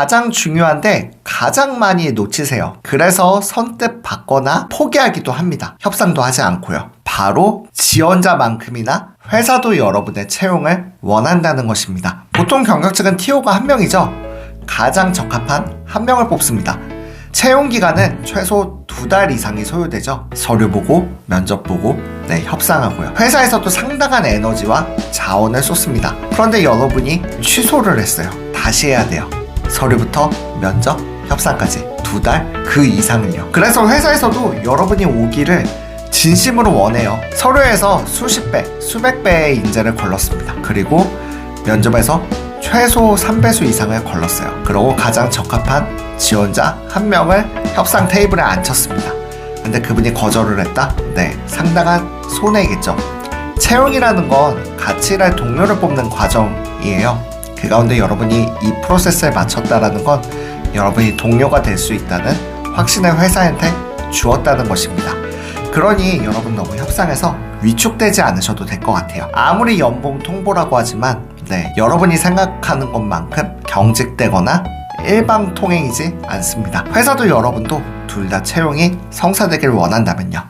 가장 중요한데 가장 많이 놓치세요. 그래서 선뜻 받거나 포기하기도 합니다. 협상도 하지 않고요. 바로 지원자만큼이나 회사도 여러분의 채용을 원한다는 것입니다. 보통 경력직은 TO가 한 명이죠. 가장 적합한 한 명을 뽑습니다. 채용 기간은 최소 두 달 이상이 소요되죠. 서류 보고, 면접 보고, 네, 협상하고요. 회사에서도 상당한 에너지와 자원을 쏟습니다. 그런데 여러분이 취소를 했어요. 다시 해야 돼요. 서류부터 면접, 협상까지 두 달 그 이상을요. 그래서 회사에서도 여러분이 오기를 진심으로 원해요. 서류에서 수십 배, 수백 배의 인재를 걸렀습니다. 그리고 면접에서 최소 3배수 이상을 걸렀어요. 그리고 가장 적합한 지원자 한 명을 협상 테이블에 앉혔습니다. 근데 그분이 거절을 했다? 네, 상당한 손해이겠죠. 채용이라는 건 같이 일할 동료를 뽑는 과정이에요. 그 가운데 여러분이 이 프로세스에 맞췄다라는 건 여러분이 동료가 될 수 있다는 확신을 회사한테 주었다는 것입니다. 그러니 여러분 너무 협상에서 위축되지 않으셔도 될 것 같아요. 아무리 연봉 통보라고 하지만 네, 여러분이 생각하는 것만큼 경직되거나 일방통행이지 않습니다. 회사도 여러분도 둘 다 채용이 성사되길 원한다면요.